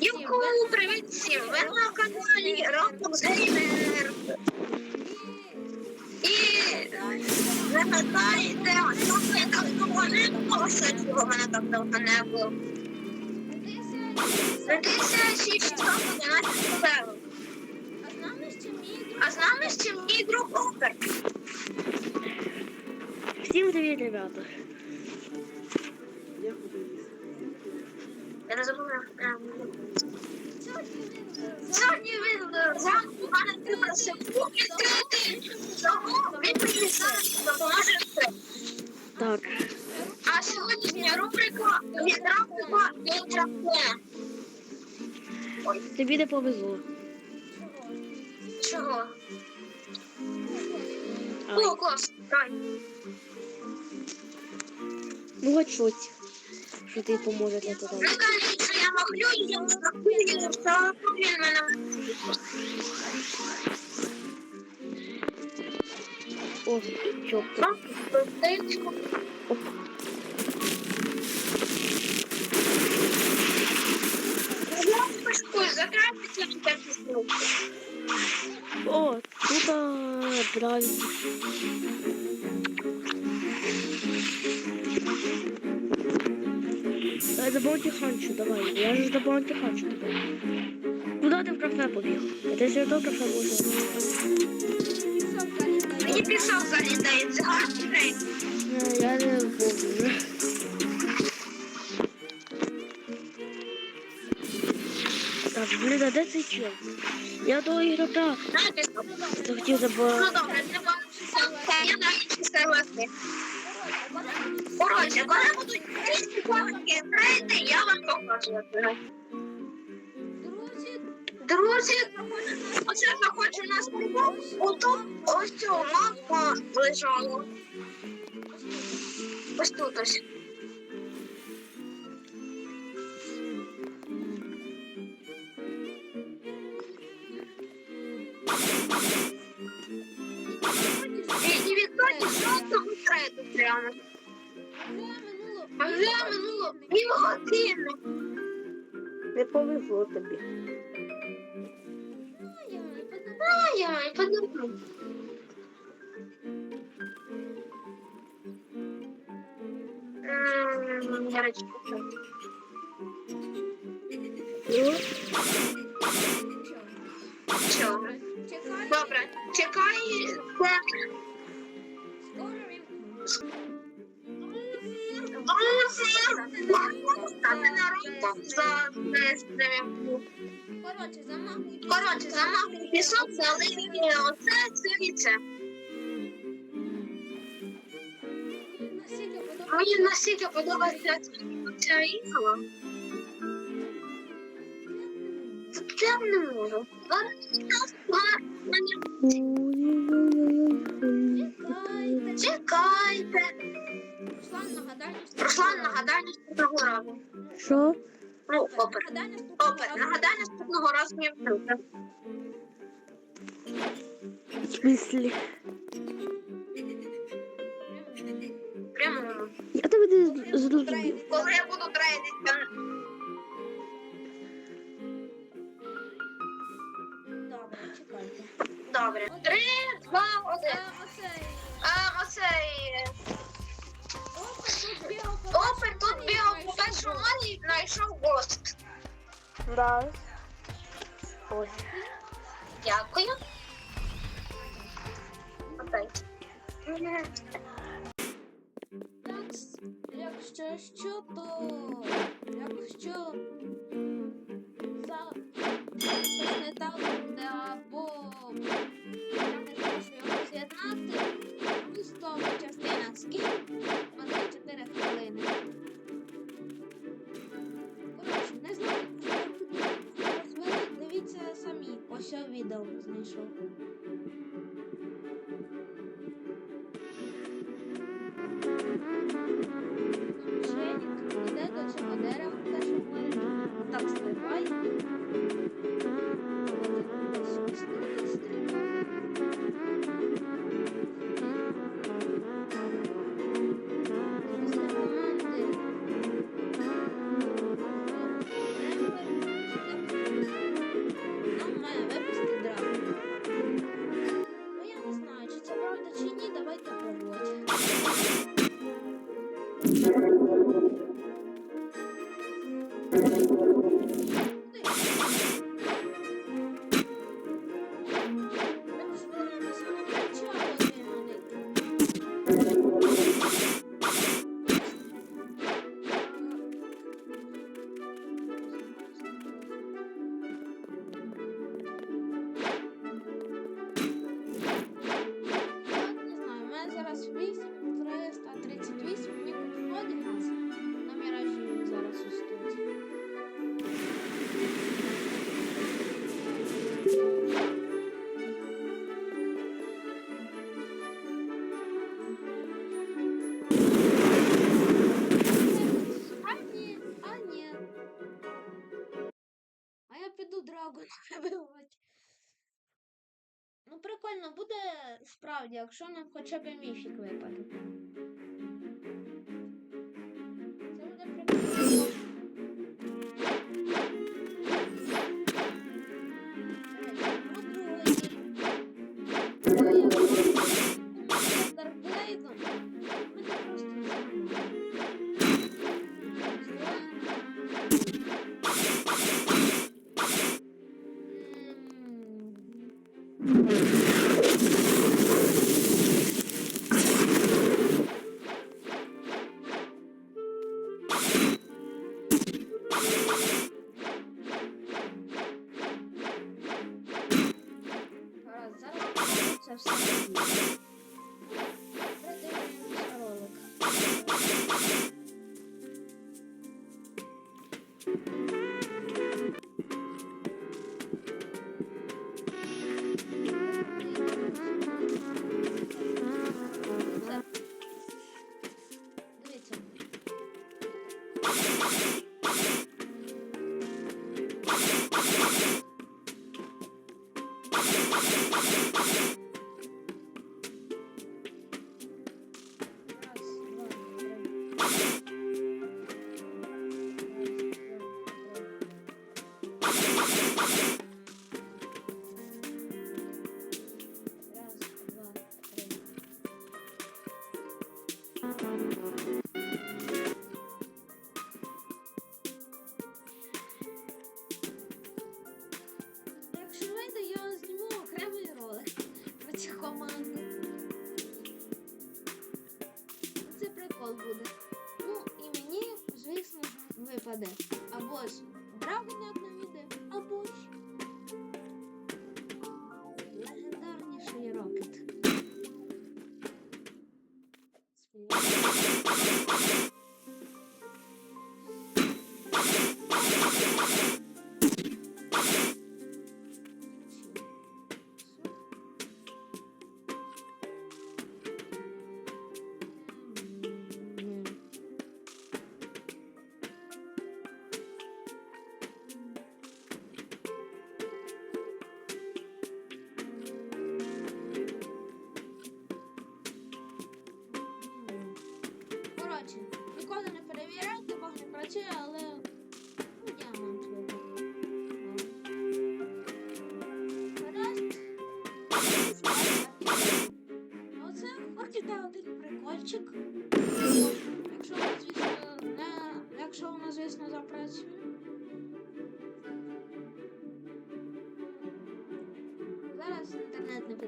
Юху, привіт всім! Ви на каналі Roblox Gamer. І нагадайте, що я так довго не було, що цього мене так довго не було. Надіюся, що що буде наш левел. А з нами ще мій друг. А з нами ще мій друг Опер. Всім привіт, ребята. Я не забула. ем, Сьогодні він мене тримався. Тому він мені зараз допоможе все. Так, А сьогоднішня рубрика від рафіка до. Ой, тобі не повезло. чого? О, клас. Дай. ну хоч щось, ти поможе для. Не кажіть, що я махлю, я махлю, я він мене. О, чоп. Оп. Я пошкодую, закрафтиться на перший звук. О, тут а, правильно. До Баунті Ханчу, давай. Я ж до Баунті Ханчу тебе. Куди ти в кафе побіг? А ти ще до кафе можеш. Мені пісок залітає, гарний. Я не помню. Так, блін, а де цей чел? Я до ігрока захотів Ну забрати. добре, треба я навіть не согласна. Коротше, коли будуть різні комики трейди, я вам покажу. Друзі, Друзі, оце заходжу на стріму, отут ось цього мапа лежала. Ось тут ось. Вже минуло пів години. Не повезло тобі. Ай-яй, подумай. Чого? Добре, чекай. Скоро вімкну. Стати на за стрімку. Коротше, замахуй. Коротше, замахуй пісок, залий оце, це і це. Мені настільки подобається ця ігла. Я не можу. Чекайте. Чекайте. Руслан, нагадай наступного разу. Що? Ну, Опер, разу. нагадай наступного разу мені вдруге. В смислі? Прямо. Я тебе не зрозумів. Коли я буду трейдити, Добре, чекайте. добре. Три, два, один. А, оцей. А, оцей. Тут по першому мані і знайшов гост. Да. Ой. Дякую. Окей. Так, якщо що, то якщо відео знайшов. якщо нам хоча б міфік випаде. Це буде прикольно. правда. А боже.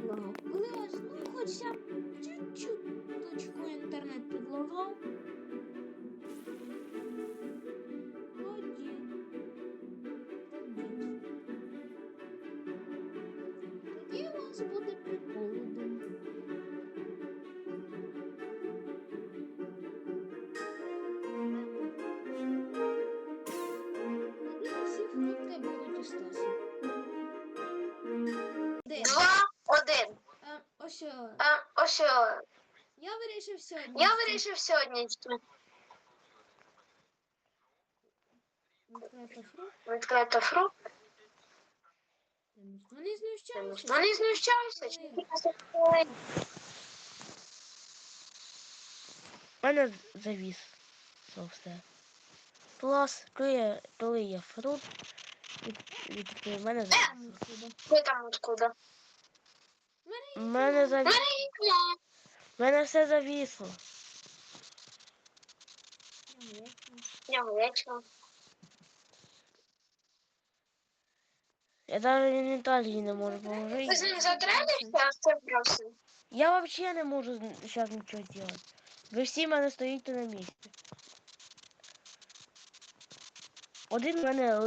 підловив. Коли ось ну, хоть б чуть-чуть точку інтернет підловив, все. Я вирішив сьогодні. Я вирішив сьогодні. Відкрито фрукт. Відкрито фрукт. Вони знущаються. Вони знущаюся. У мене завіс. Все. Плас, коли я, коли я фрукт, від, від, від мене э, завіс. Ти там откуда? У мене завісло. Мене все завісло. Я навіть в інвентарі не можу положити. Ти затримаєшся, це просто. Я взагалі не можу зараз нічого зробити. Ви всі в мене стоїте на місці. Один мене...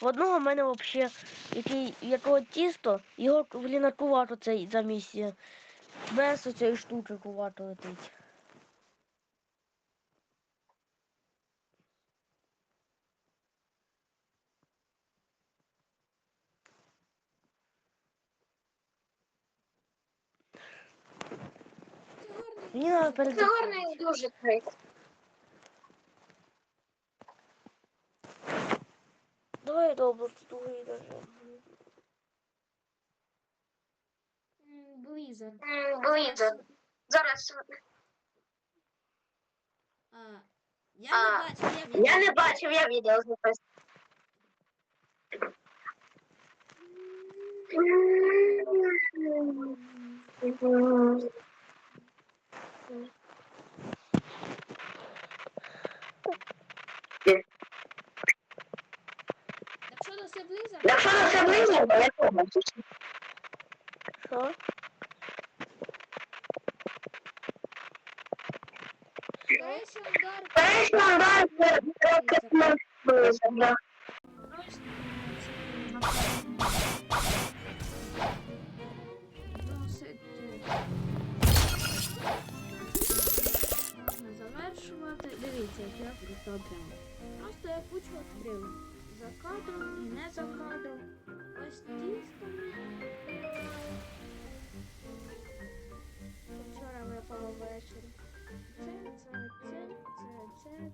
В одного мене взагалі який якого тісто, його блін акуватор цей за місці. Без оцієї штуки акуватор летить. Мені треба Це передати. гарний дуже крик. Давай добре, другий даже. Блізер. Блізер. Зараз. А, я А, не бачу, я Я не відео. бачив, я відео записав. Якщо це Блізер, Якщо на це близько, то я побачу. Що? перший удар. Перший удар це трохи на близько, да. Можна завершувати. Дивіться, як я круто отримав. Просто я кучу відкрив. За кадром і не за кадром. Ось тісто. Вчора випало ввечері. Ну,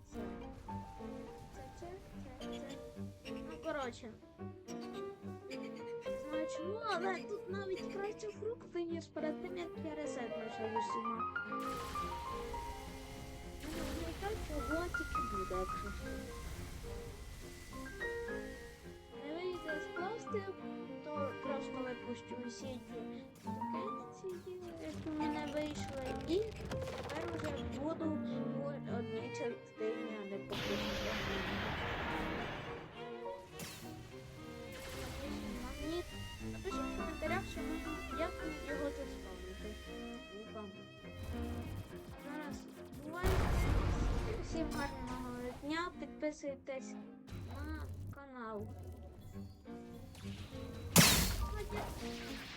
коротше. Не але тут навіть краще фрукти, ніж перед тим, як я ресет почав усіма. Чого тільки буде, якщо що. Не вийде скласти, то просто випущу усі ті які в мене вийшли, і тепер вже буду гарного дня. Підписуйтесь